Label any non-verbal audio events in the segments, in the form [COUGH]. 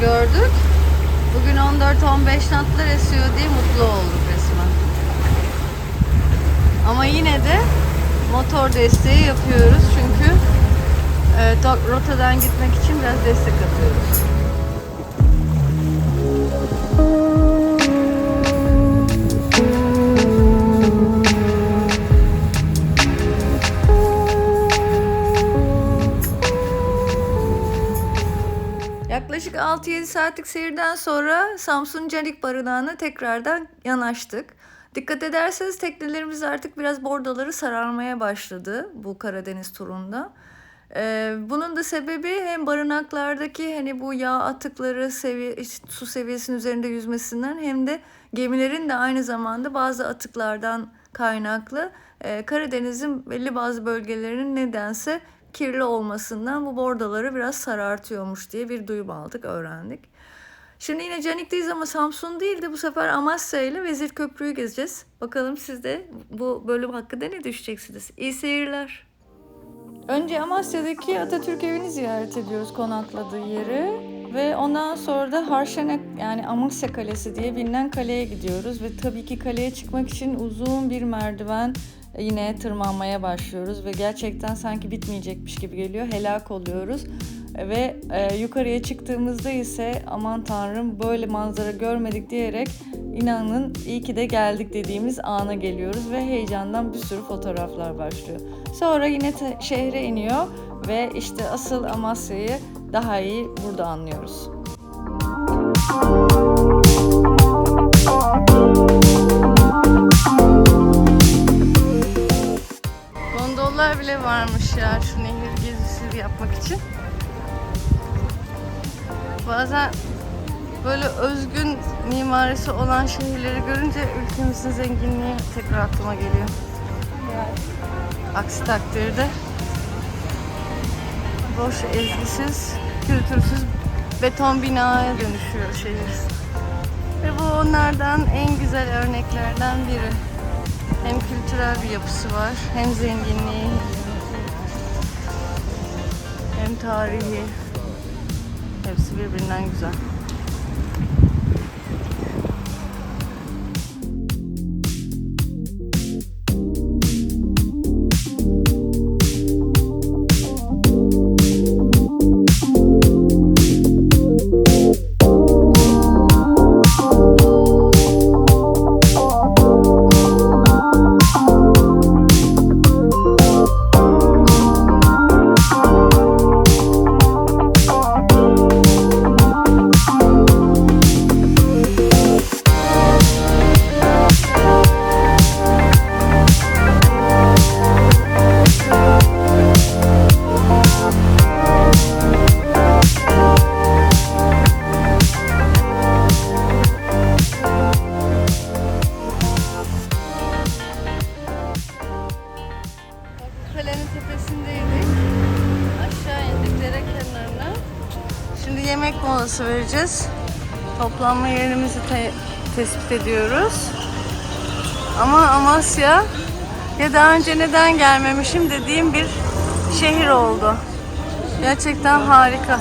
gördük. Bugün 14-15 knotlar esiyor diye mutlu olduk resmen. Ama yine de motor desteği yapıyoruz çünkü e, rotadan gitmek için biraz destek atıyoruz. Yaklaşık 6-7 saatlik seyirden sonra Samsun Canik Barınağı'na tekrardan yanaştık. Dikkat ederseniz teknelerimiz artık biraz bordoları sararmaya başladı bu Karadeniz turunda. Ee, bunun da sebebi hem barınaklardaki hani bu yağ atıkları sevi su seviyesinin üzerinde yüzmesinden hem de gemilerin de aynı zamanda bazı atıklardan kaynaklı e, Karadeniz'in belli bazı bölgelerinin nedense kirli olmasından bu bordoları biraz sarartıyormuş diye bir duyum aldık, öğrendik. Şimdi yine Canik'teyiz ama Samsun değil de bu sefer Amasya ile Vezir Köprü'yü gezeceğiz. Bakalım siz de bu bölüm hakkında ne düşeceksiniz? İyi seyirler. Önce Amasya'daki Atatürk evini ziyaret ediyoruz konakladığı yeri. Ve ondan sonra da Harşenek yani Amasya Kalesi diye bilinen kaleye gidiyoruz. Ve tabii ki kaleye çıkmak için uzun bir merdiven yine tırmanmaya başlıyoruz. Ve gerçekten sanki bitmeyecekmiş gibi geliyor. Helak oluyoruz. Ve e, yukarıya çıktığımızda ise aman tanrım böyle manzara görmedik diyerek inanın iyi ki de geldik dediğimiz ana geliyoruz ve heyecandan bir sürü fotoğraflar başlıyor. Sonra yine şehre iniyor ve işte asıl Amasya'yı daha iyi burada anlıyoruz. Gondollar bile varmış ya şu nehir gezisi yapmak için. Bazen böyle özgün mimarisi olan şehirleri görünce ülkemizin zenginliği tekrar aklıma geliyor. Aksi takdirde boş, ezgisiz, kültürsüz beton binaya dönüşüyor şehir. Ve bu onlardan en güzel örneklerden biri. Hem kültürel bir yapısı var, hem zenginliği, hem tarihi. Hepsi birbirinden güzel. Vereceğiz. Toplanma yerimizi te- tespit ediyoruz. Ama Amasya ya daha önce neden gelmemişim dediğim bir şehir oldu. Gerçekten harika.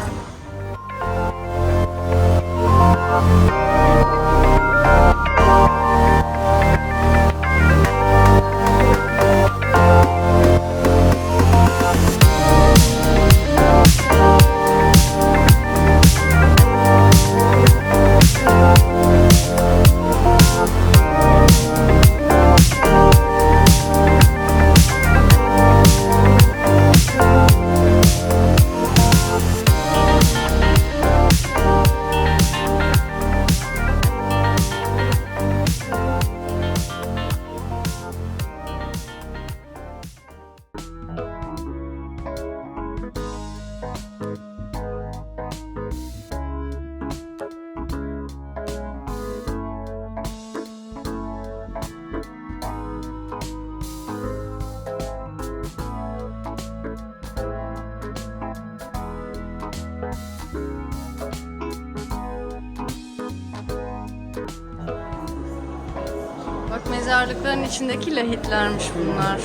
Mezarlıkların içindeki lahitlermiş bunlar.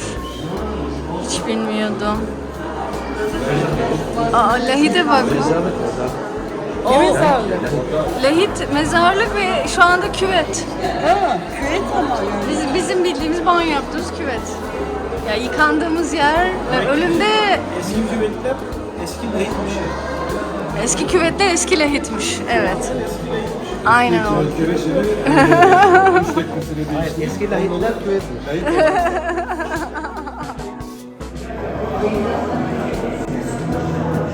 Hiç bilmiyordum. Aa lahide bak. O lahit mezarlık ve şu anda küvet. Ha, küvet ama yani. Bizim, bizim bildiğimiz banyo yaptığımız küvet. Ya yıkandığımız yer ve ölümde Eski küvetler eski lahitmiş. eski küvetler eski lahitmiş. Evet. Aynen o. Hayır [LAUGHS] eski lahitler küvetmiş. [LAUGHS]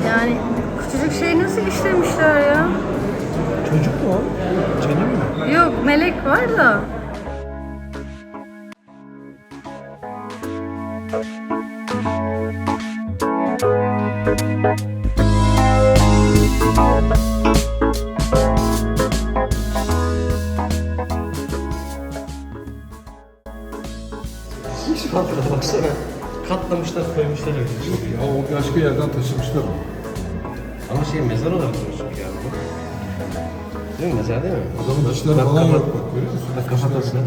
Yani küçücük şey nasıl işlemişler ya? Çocuk mu o? Cenin mi? Yok melek var da. Katlamışlar koymuşlar öyle. Ya o başka yerden taşımışlar onu. Ama şey mezar olarak yani bu. Değil mi mezar değil mi? Adamın dişleri falan yok bak görüyor musun? Bak, kafatasına.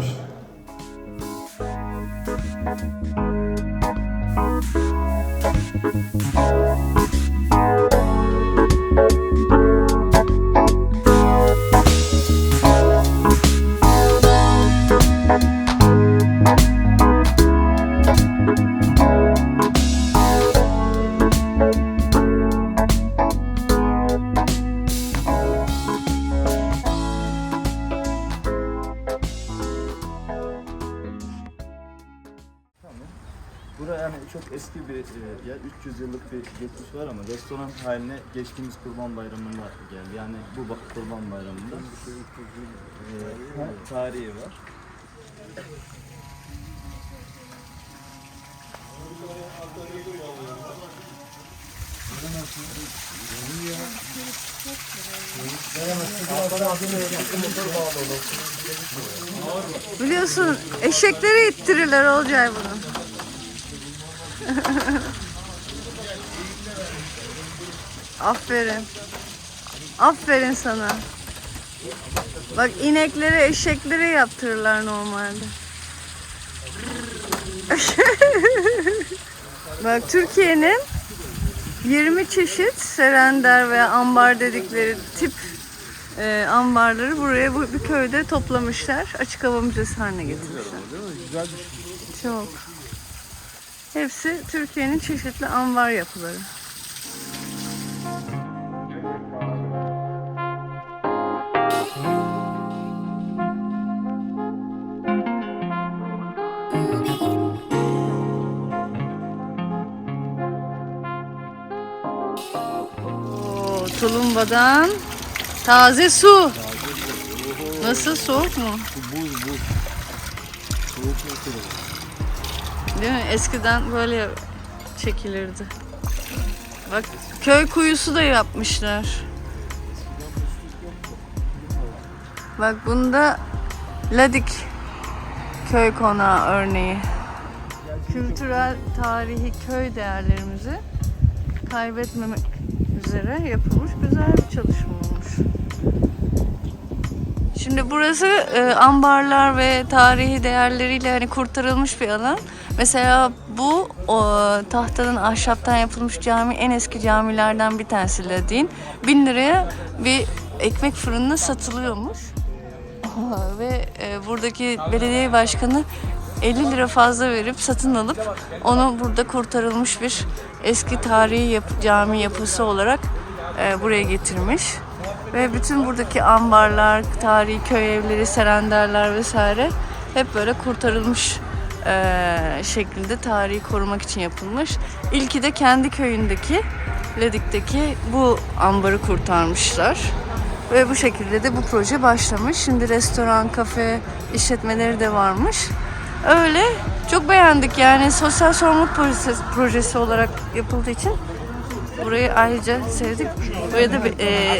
Bura yani çok eski bir e, ya 300 yıllık bir geçmiş var ama restoran haline geçtiğimiz Kurban Bayramı'nda geldi. Yani bu bak- Kurban Bayramı'nda e, tarihi var. Biliyorsun eşekleri ittirirler Olcay bunu. [LAUGHS] Aferin. Aferin sana. Bak inekleri eşekleri yaptırırlar normalde. [LAUGHS] Bak Türkiye'nin 20 çeşit serender veya ambar dedikleri tip e, ambarları buraya bu bir köyde toplamışlar. Açık hava müzesi haline getirmişler. Çok. Hepsi Türkiye'nin çeşitli ambar yapıları. Tulumbadan taze su. Nasıl soğuk mu? Buz buz. Soğuk yapıyor. Değil mi? Eskiden böyle çekilirdi. Bak köy kuyusu da yapmışlar. Bak bunda Ladik köy konağı örneği. Kültürel tarihi köy değerlerimizi kaybetmemek üzere yapılmış güzel bir çalışma olmuş. Şimdi burası e, ambarlar ve tarihi değerleriyle hani kurtarılmış bir alan. Mesela bu o, tahtadan ahşaptan yapılmış cami en eski camilerden bir tanesi Ladin. Bin liraya bir ekmek fırınına satılıyormuş. [LAUGHS] ve e, buradaki belediye başkanı 50 lira fazla verip satın alıp onu burada kurtarılmış bir eski tarihi yap- cami yapısı olarak e, buraya getirmiş. Ve bütün buradaki ambarlar, tarihi köy evleri, serenderler vesaire hep böyle kurtarılmış e, şeklinde tarihi korumak için yapılmış. İlki de kendi köyündeki Ledik'teki bu ambarı kurtarmışlar. Ve bu şekilde de bu proje başlamış. Şimdi restoran, kafe işletmeleri de varmış. Öyle çok beğendik yani sosyal sorumluluk projesi, projesi olarak yapıldığı için burayı ayrıca sevdik. Buraya da e,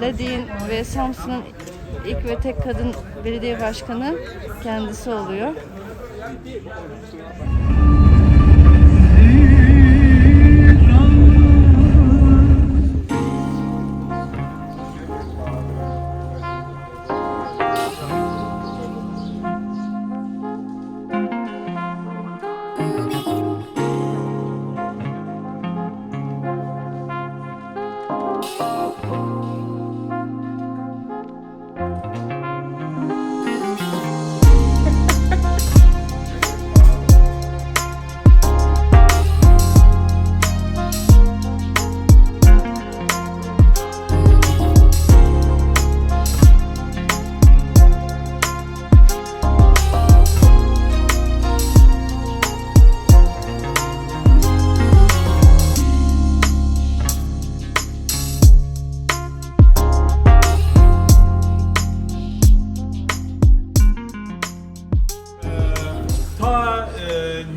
Ladin ve Samsun'un ilk ve tek kadın belediye başkanı kendisi oluyor. Obrigado.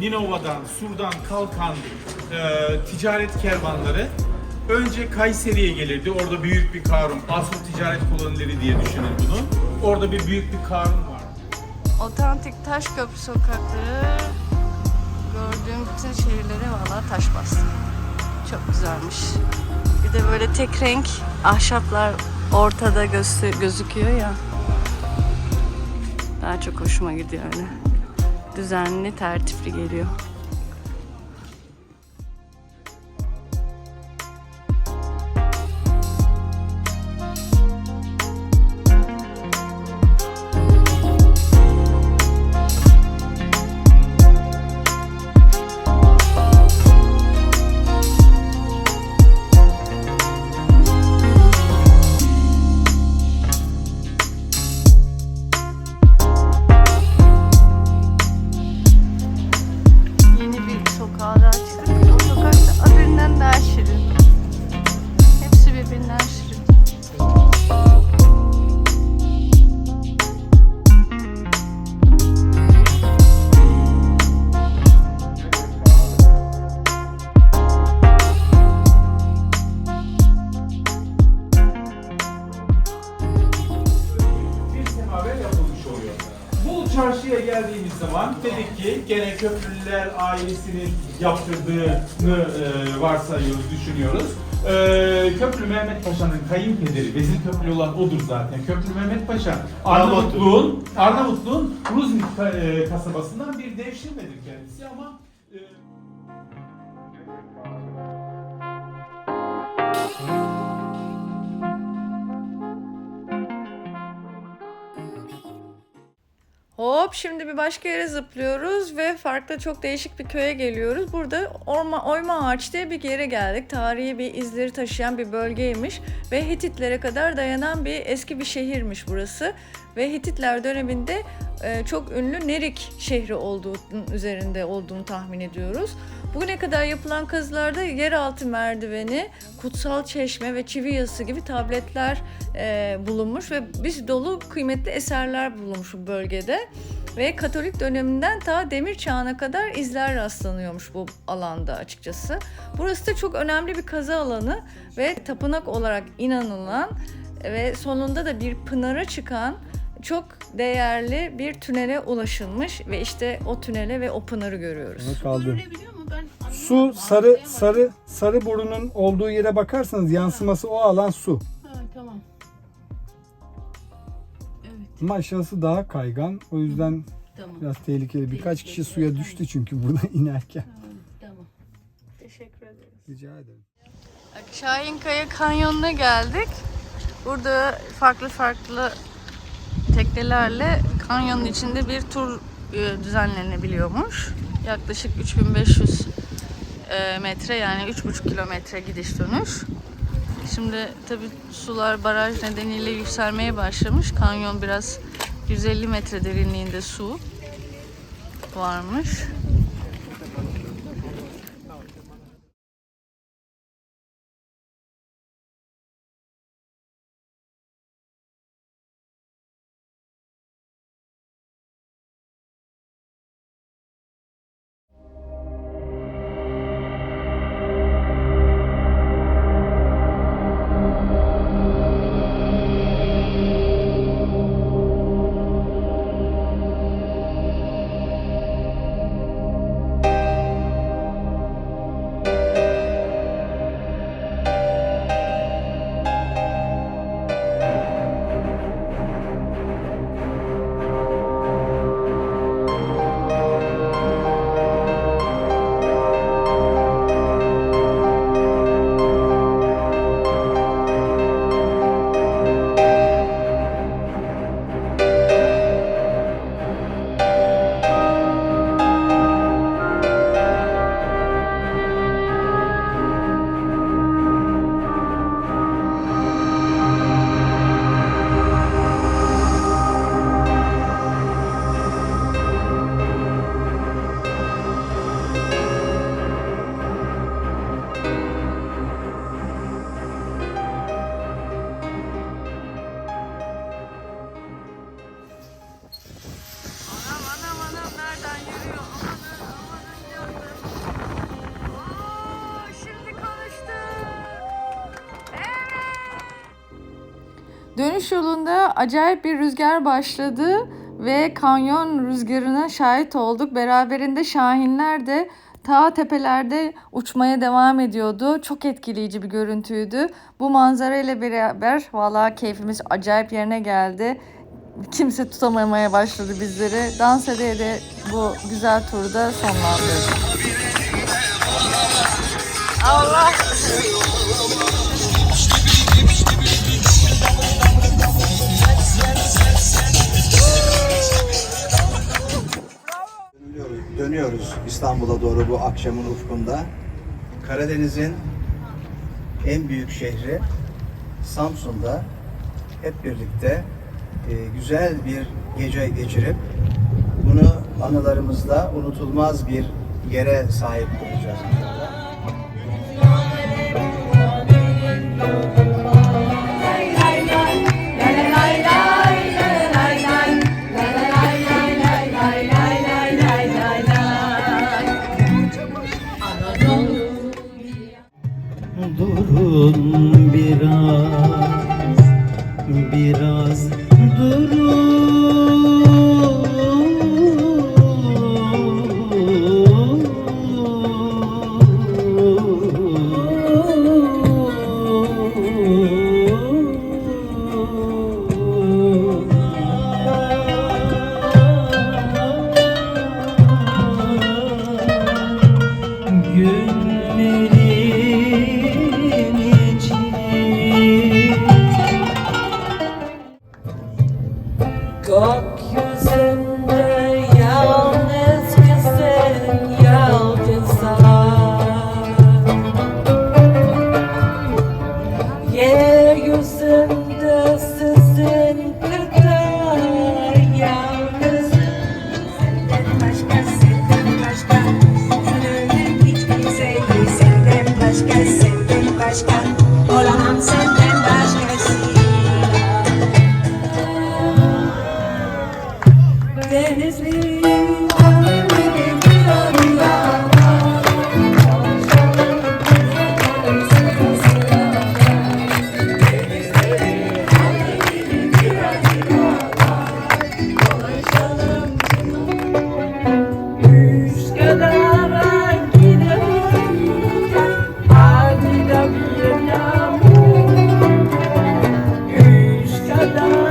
Bursa'dan, Sur'dan kalkan e, ticaret kervanları önce Kayseri'ye gelirdi. Orada büyük bir karun, asıl ticaret kolonileri diye düşünün bunu. Orada bir büyük bir karun var. Otantik taş köprü sokakları gördüğüm bütün şehirlere valla taş bastı. Çok güzelmiş. Bir de böyle tek renk ahşaplar ortada gözü, gözüküyor ya. Daha çok hoşuma gidiyor öyle. Düzenli, tertipli geliyor. Köprülüler ailesinin yaptırdığını e, varsayıyoruz, düşünüyoruz. E, Köprülü Mehmet Paşa'nın kayınpederi, Vezir Köprülü olan odur zaten. Köprülü Mehmet Paşa, Arnavutluğun, Arnavutluğun Ruznik e, kasabasından bir devşirmedir kendisi ama e, Hop şimdi bir başka yere zıplıyoruz ve farklı çok değişik bir köye geliyoruz. Burada orma, oyma ağaç diye bir yere geldik. Tarihi bir izleri taşıyan bir bölgeymiş ve Hititlere kadar dayanan bir eski bir şehirmiş burası. Ve Hititler döneminde e, çok ünlü Nerik şehri olduğunun üzerinde olduğunu tahmin ediyoruz. Bugüne kadar yapılan kazılarda yeraltı merdiveni, kutsal çeşme ve çivi yazısı gibi tabletler e, bulunmuş ve bir dolu kıymetli eserler bulunmuş bu bölgede. Ve Katolik döneminden ta demir çağına kadar izler rastlanıyormuş bu alanda açıkçası. Burası da çok önemli bir kazı alanı ve tapınak olarak inanılan ve sonunda da bir pınara çıkan çok değerli bir tünele ulaşılmış ve işte o tünele ve o pınarı görüyoruz. kaldı. Görebiliyor mu? Su sarı sarı sarı burunun olduğu yere bakarsanız yansıması o alan su. Ha, tamam. Evet, Ama aşağısı daha kaygan. O yüzden tamam. biraz tehlikeli. Birkaç kişi suya düştü çünkü burada [LAUGHS] inerken. Tamam. Teşekkür ederiz. Rica ederim. Şahinkaya Kanyonu'na geldik. Burada farklı farklı teknelerle kanyonun içinde bir tur e, düzenlenebiliyormuş. Yaklaşık 3500 e, metre yani 3,5 kilometre gidiş dönüş. Şimdi tabi sular baraj nedeniyle yükselmeye başlamış. Kanyon biraz 150 metre derinliğinde su varmış. Acayip bir rüzgar başladı ve kanyon rüzgarına şahit olduk. Beraberinde şahinler de ta tepelerde uçmaya devam ediyordu. Çok etkileyici bir görüntüydü. Bu manzara ile beraber valla keyfimiz acayip yerine geldi. Kimse tutamamaya başladı bizleri. Dans ede de bu güzel turda sonlandırdık. Dönüyoruz, dönüyoruz İstanbul'a doğru bu akşamın ufkunda. Karadeniz'in en büyük şehri Samsun'da hep birlikte e, güzel bir gece geçirip bunu anılarımızda unutulmaz bir yere sahip olacağız Adonai.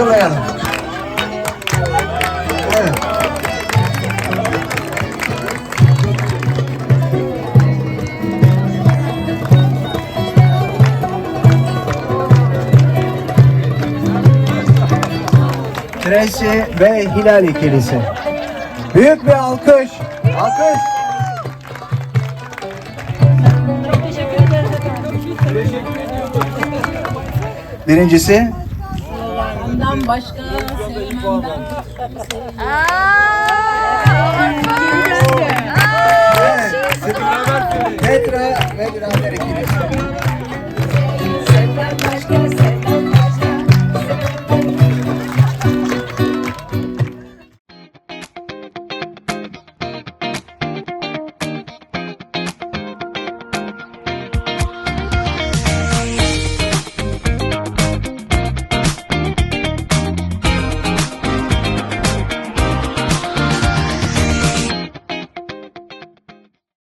Hatırlayalım. Evet. Ve Hilal ikilisi. Büyük bir alkış. Alkış. Birincisi Ondan başka sevmemden Evet.